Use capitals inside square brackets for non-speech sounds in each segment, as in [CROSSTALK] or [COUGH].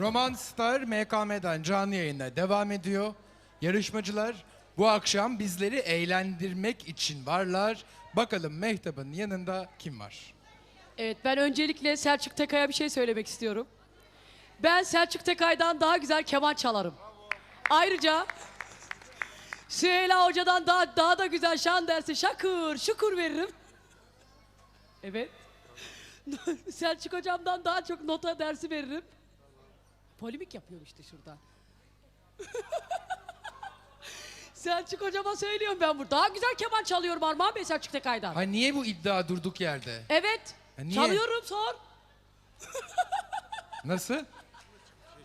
Roman Star MKM'den canlı yayına devam ediyor. Yarışmacılar bu akşam bizleri eğlendirmek için varlar. Bakalım Mehtap'ın yanında kim var? Evet ben öncelikle Selçuk Tekay'a bir şey söylemek istiyorum. Ben Selçuk Tekay'dan daha güzel keman çalarım. Ayrıca Süheyla Hoca'dan daha, daha da güzel şan dersi şakır şukur veririm. Evet. [LAUGHS] Selçuk Hocam'dan daha çok nota dersi veririm. Polimik yapıyorum işte şurada. [LAUGHS] Selçuk Hocama söylüyorum ben burada. Daha güzel keman çalıyorum Armağan Bey Selçuk Tekay'dan. Ha niye bu iddia durduk yerde? Evet. Ha, niye? Çalıyorum sor. [LAUGHS] Nasıl?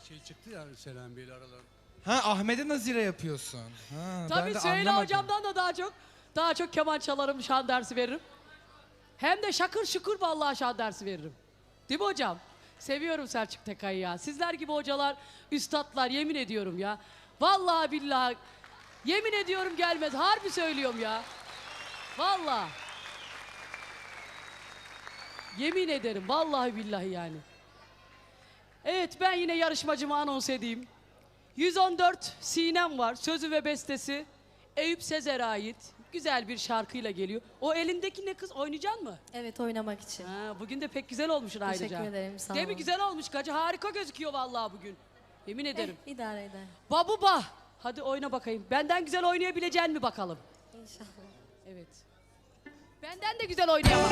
Şey çıktı ya Selam Bey'le aralarında. Ha Ahmet'e nazire yapıyorsun. Ha, ben Tabii de Süheyla anlamadım. hocamdan da daha çok daha çok keman çalarım, şan dersi veririm. Hem de şakır şukur vallahi şan dersi veririm. Değil mi hocam? Seviyorum Selçuk Tekay'ı ya. Sizler gibi hocalar, üstadlar yemin ediyorum ya. Vallahi billahi yemin ediyorum gelmez. Harbi söylüyorum ya. Vallahi. Yemin ederim vallahi billahi yani. Evet ben yine yarışmacımı anons edeyim. 114 Sinem var. Sözü ve bestesi Eyüp Sezer'e ait. Güzel bir şarkıyla geliyor. O elindeki ne kız oynayacak mı? Evet oynamak için. Ha, bugün de pek güzel olmuşsun ayrıca. Teşekkür ederim, sağ Değil mi olun. güzel olmuş Gacı? Harika gözüküyor vallahi bugün. Yemin ederim. Eh, idare eder. Babuba. Hadi oyna bakayım. Benden güzel oynayabilecek mi bakalım? İnşallah. Evet. Benden de güzel oynayamam.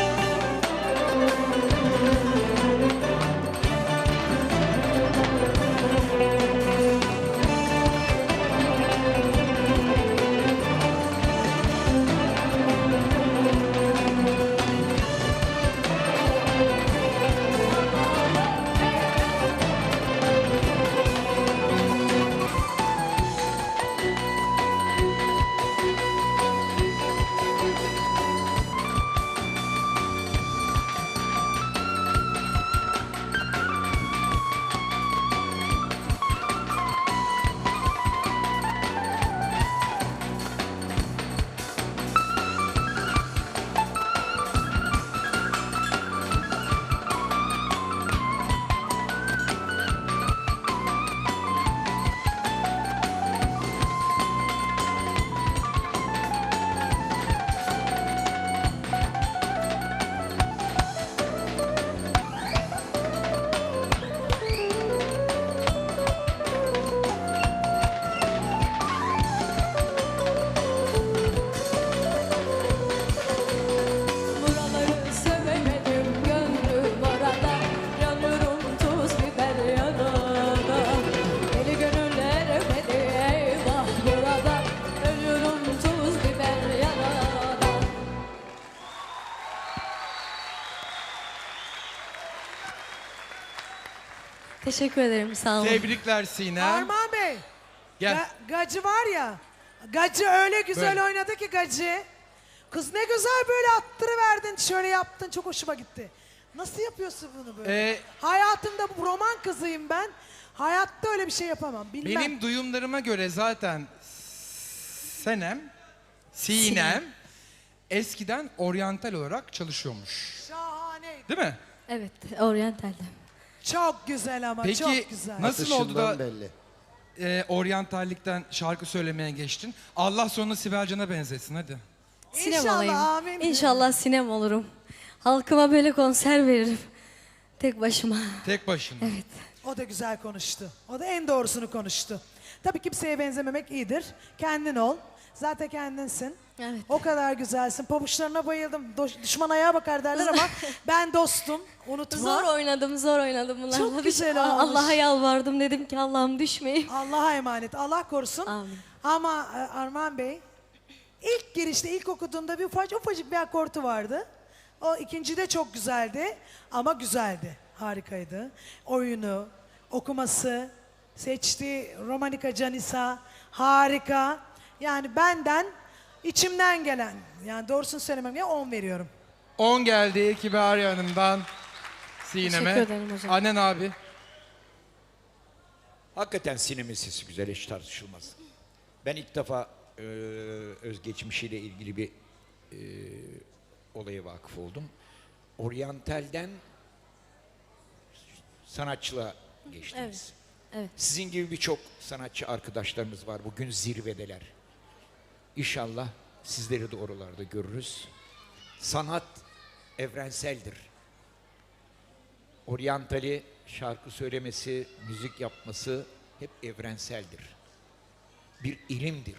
Teşekkür ederim sağ olun. Tebrikler Sinem. Armağan Bey. Gel. Ga- Gacı var ya. Gacı öyle güzel Böyle. oynadı ki Gacı. Kız ne güzel böyle attırıverdin, şöyle yaptın. Çok hoşuma gitti. Nasıl yapıyorsun bunu böyle? Ee, Hayatımda bu roman kızıyım ben. Hayatta öyle bir şey yapamam. Bilmem. Benim duyumlarıma göre zaten Senem, Sinem eskiden oryantal olarak çalışıyormuş. Şahaneydi. Değil mi? Evet oryantalde. Çok güzel ama Peki çok güzel. nasıl oldu da belli. e, oryantallikten şarkı söylemeye geçtin? Allah sonunu Sibel Can'a benzetsin hadi. İnşallah, amin. İnşallah sinem olurum. Halkıma böyle konser veririm. Tek başıma. Tek başına. Evet. O da güzel konuştu. O da en doğrusunu konuştu. Tabii kimseye benzememek iyidir. Kendin ol. Zaten kendinsin. Evet. O kadar güzelsin. Pabuçlarına bayıldım. Do- düşman ayağa bakar derler ama [LAUGHS] ben dostum. Unutma. Zor oynadım, zor oynadım bunlarla. Çok güzel olmuş. Allah'a yalvardım dedim ki Allah'ım düşmeyin. Allah'a emanet. Allah korusun. Amin. Ama e, Arman Bey ilk girişte ilk okuduğunda bir ufacık ufacık bir akortu vardı. O ikinci de çok güzeldi ama güzeldi. Harikaydı. Oyunu, okuması, seçtiği Romanika Canisa harika. Yani benden içimden gelen yani doğrusunu söylemem ya 10 veriyorum. 10 geldi Kibariye Hanım'dan Sinem'e. Teşekkür ederim hocam. Annen abi. Hakikaten sinemin sesi güzel hiç tartışılmaz. Ben ilk defa e, özgeçmişiyle ilgili bir e, olaya vakıf oldum. Oryantalden sanatçılığa geçtiniz. Evet. Sizin gibi birçok sanatçı arkadaşlarımız var. Bugün zirvedeler. İnşallah sizleri de oralarda görürüz. Sanat evrenseldir. Oryantali şarkı söylemesi, müzik yapması hep evrenseldir. Bir ilimdir.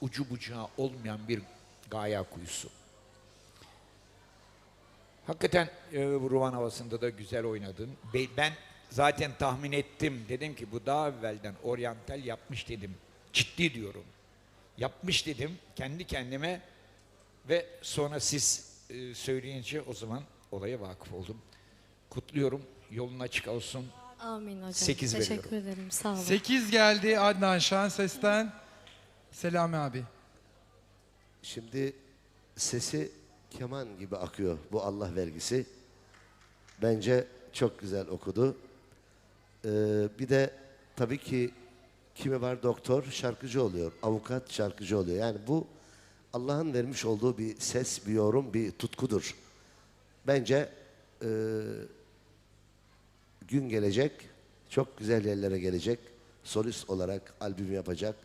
Ucu bucağı olmayan bir gaye kuyusu. Hakikaten e, roman havasında da güzel oynadın. Be- Ben zaten tahmin ettim. Dedim ki bu daha evvelden oryantal yapmış dedim. Ciddi diyorum. Yapmış dedim kendi kendime ve sonra siz e, söyleyince o zaman olaya vakıf oldum. Kutluyorum. Yolun açık olsun. Amin hocam. Sekiz Teşekkür veriyorum. ederim. Sağ olun. 8 geldi Adnan Şanses'ten. Selami abi. Şimdi sesi keman gibi akıyor bu Allah vergisi. Bence çok güzel okudu. Ee, bir de tabii ki kimi var doktor şarkıcı oluyor, avukat şarkıcı oluyor. Yani bu Allah'ın vermiş olduğu bir ses, bir yorum, bir tutkudur. Bence e, gün gelecek, çok güzel yerlere gelecek. Solist olarak albüm yapacak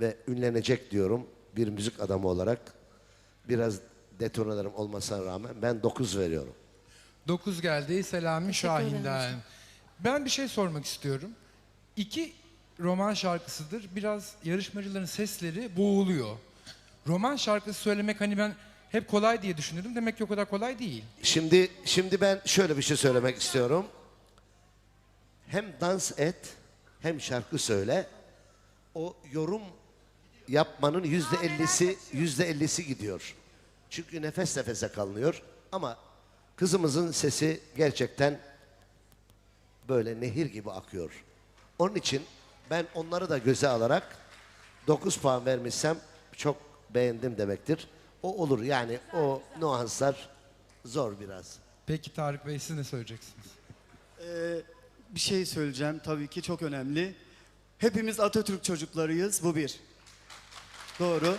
ve ünlenecek diyorum bir müzik adamı olarak. Biraz detonelerim olmasına rağmen ben 9 veriyorum. 9 geldi Selami Şahin'den. Ben bir şey sormak istiyorum. İki roman şarkısıdır. Biraz yarışmacıların sesleri boğuluyor. Roman şarkısı söylemek hani ben hep kolay diye düşünürdüm. Demek ki o kadar kolay değil. Şimdi şimdi ben şöyle bir şey söylemek istiyorum. Hem dans et hem şarkı söyle. O yorum yapmanın yüzde ellisi yüzde ellisi gidiyor. Çünkü nefes nefese kalınıyor. Ama kızımızın sesi gerçekten böyle nehir gibi akıyor. Onun için ben onları da göze alarak 9 puan vermişsem çok beğendim demektir. O olur yani o nuanslar zor biraz. Peki Tarık Bey siz ne söyleyeceksiniz? Ee, bir şey söyleyeceğim tabii ki çok önemli. Hepimiz Atatürk çocuklarıyız bu bir. Doğru.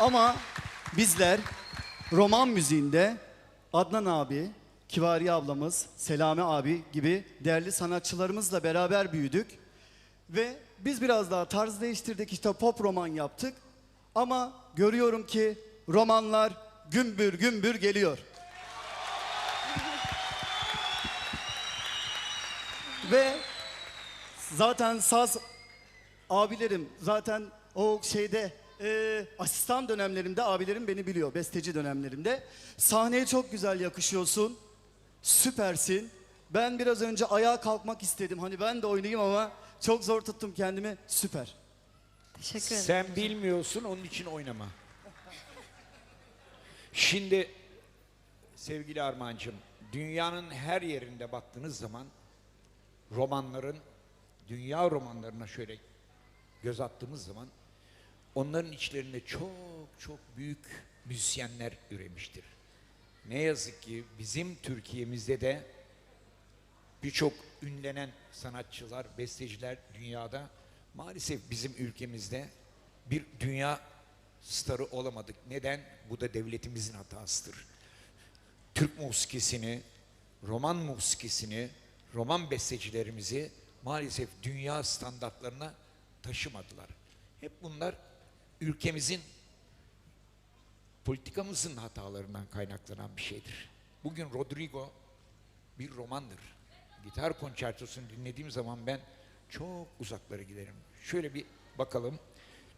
Ama bizler roman müziğinde Adnan abi, Kivari ablamız, Selami abi gibi değerli sanatçılarımızla beraber büyüdük. Ve biz biraz daha tarz değiştirdik işte pop roman yaptık. Ama görüyorum ki romanlar gümbür gümbür geliyor. [LAUGHS] Ve zaten saz abilerim zaten o şeyde e, asistan dönemlerimde abilerim beni biliyor besteci dönemlerimde. Sahneye çok güzel yakışıyorsun. Süpersin. Ben biraz önce ayağa kalkmak istedim. Hani ben de oynayayım ama çok zor tuttum kendimi. Süper. Teşekkür ederim. Sen bilmiyorsun onun için oynama. Şimdi sevgili Armağan'cığım dünyanın her yerinde baktığınız zaman romanların dünya romanlarına şöyle göz attığımız zaman onların içlerinde çok çok büyük müzisyenler üremiştir. Ne yazık ki bizim Türkiye'mizde de birçok ünlenen sanatçılar, besteciler dünyada maalesef bizim ülkemizde bir dünya starı olamadık. Neden? Bu da devletimizin hatasıdır. Türk musikisini, roman musikisini, roman bestecilerimizi maalesef dünya standartlarına taşımadılar. Hep bunlar ülkemizin politikamızın hatalarından kaynaklanan bir şeydir. Bugün Rodrigo bir romandır. Gitar konçertosunu dinlediğim zaman ben çok uzaklara giderim. Şöyle bir bakalım.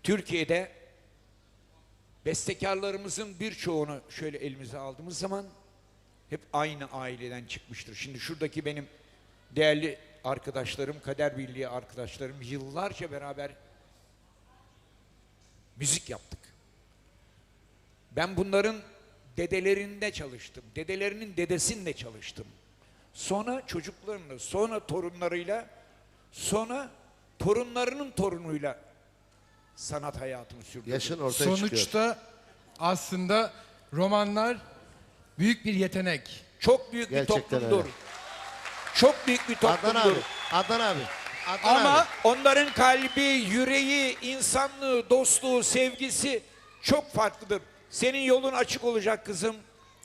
Türkiye'de bestekarlarımızın birçoğunu şöyle elimize aldığımız zaman hep aynı aileden çıkmıştır. Şimdi şuradaki benim değerli arkadaşlarım, kader birliği arkadaşlarım yıllarca beraber müzik yaptık. Ben bunların dedelerinde çalıştım. Dedelerinin dedesinde çalıştım. Sonra çocuklarını, sonra torunlarıyla, sonra torunlarının torunuyla sanat hayatımı sürdürdüm. Yaşın ortaya çıkıyor. Sonuçta aslında romanlar büyük bir yetenek. Çok büyük bir Gerçekten toplumdur. öyle. Çok büyük bir Adnan toplumdur. abi, Adnan abi. Adnan Ama abi. onların kalbi, yüreği, insanlığı, dostluğu, sevgisi çok farklıdır. Senin yolun açık olacak kızım.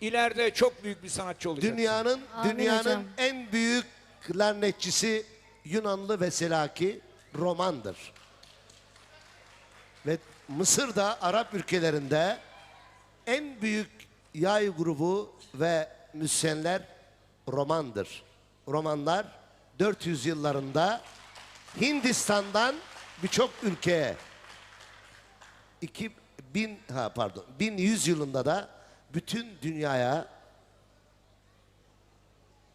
İleride çok büyük bir sanatçı olacaksın. Dünyanın Amin dünyanın hocam. en büyük klarnetçisi Yunanlı ve Selaki romandır. Ve Mısır'da Arap ülkelerinde en büyük yay grubu ve müzisyenler romandır. Romanlar 400 yıllarında Hindistan'dan birçok ülkeye 2000 ha pardon 1100 yılında da bütün dünyaya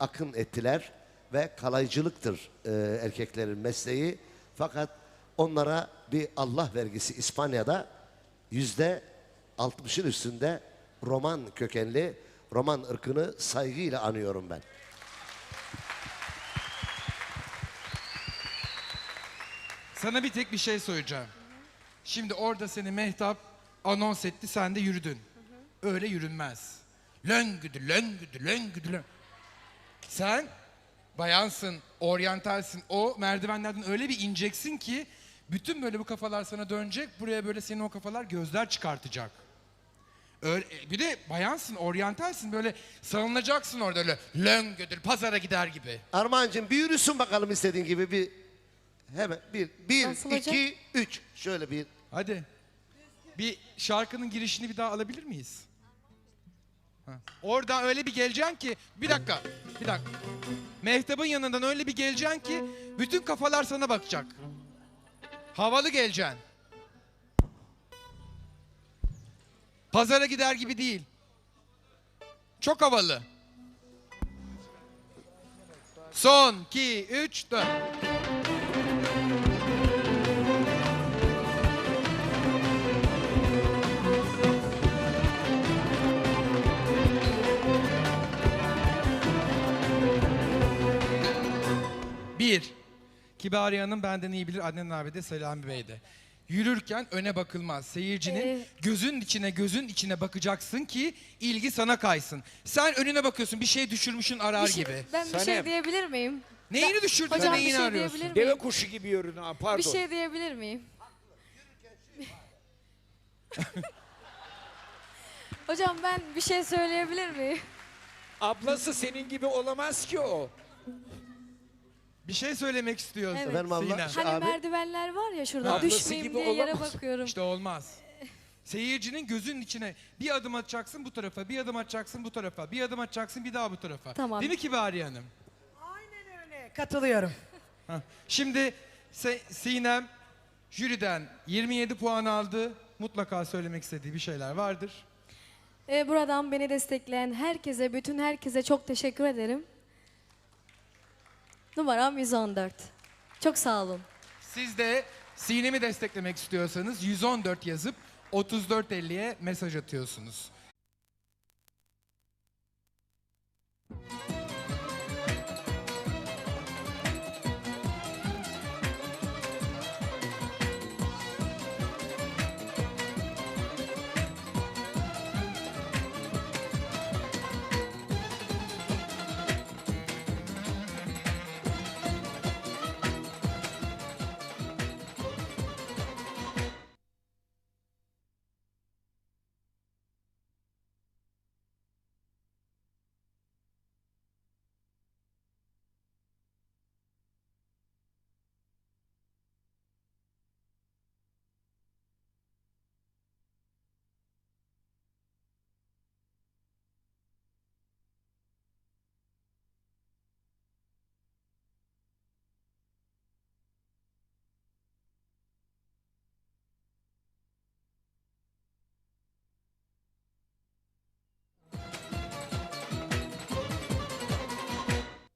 akın ettiler ve kalaycılıktır e, erkeklerin mesleği. Fakat onlara bir Allah vergisi İspanya'da yüzde 60'ın üstünde Roman kökenli Roman ırkını saygıyla anıyorum ben. Sana bir tek bir şey söyleyeceğim. Şimdi orada seni Mehtap anons etti, sen de yürüdün. Öyle yürünmez. Löngüdü, löngüdü, löngüdü, löng. Sen bayansın, oryantalsin. O merdivenlerden öyle bir ineceksin ki bütün böyle bu kafalar sana dönecek. Buraya böyle senin o kafalar gözler çıkartacak. Öyle, bir de bayansın, oryantalsin. Böyle salınacaksın orada öyle löngüdür, pazara gider gibi. Armağan'cığım bir yürüsün bakalım istediğin gibi bir hemen bir, bir Nasıl hocam? iki, üç şöyle bir Hadi. Bir şarkının girişini bir daha alabilir miyiz? Ha. Oradan öyle bir geleceksin ki bir dakika, bir dakika. Mehtap'ın yanından öyle bir geleceksin ki bütün kafalar sana bakacak. Havalı geleceksin. Pazara gider gibi değil. Çok havalı. Son, iki, üç, dört. Bir, Kibariye Hanım benden iyi bilir, Adnan abi de Selami Bey de. Yürürken öne bakılmaz. Seyircinin Ee, gözün içine gözün içine bakacaksın ki ilgi sana kaysın. Sen önüne bakıyorsun bir şey düşürmüşün arar Bir şey- gibi. ben bir Sanem. şey diyebilir miyim? Neyini düşürdün Hocam bir neyini şey arıyorsun? diyebilir Deve miyim? kuşu gibi yürüdün ha pardon. Bir şey diyebilir miyim? [LAUGHS] Hocam ben bir şey söyleyebilir miyim? Ablası senin gibi olamaz ki o. Bir şey söylemek istiyorsun. Evet. Efendim abla, Sinem. Hani Abi. merdivenler var ya şurada Ablası düşmeyeyim gibi diye yere olamaz. bakıyorum. İşte olmaz. Seyircinin gözünün içine bir adım atacaksın bu tarafa, bir adım atacaksın bu tarafa, bir adım atacaksın bir daha bu tarafa. Tamam. Değil mi Kibariye Hanım? Aynen öyle. Katılıyorum. [LAUGHS] Hah. Şimdi Se- Sinem jüriden 27 puan aldı. Mutlaka söylemek istediği bir şeyler vardır. Ee, buradan beni destekleyen herkese, bütün herkese çok teşekkür ederim. Numaram 114. Çok sağ olun. Siz de Sinem'i desteklemek istiyorsanız 114 yazıp 3450'ye mesaj atıyorsunuz.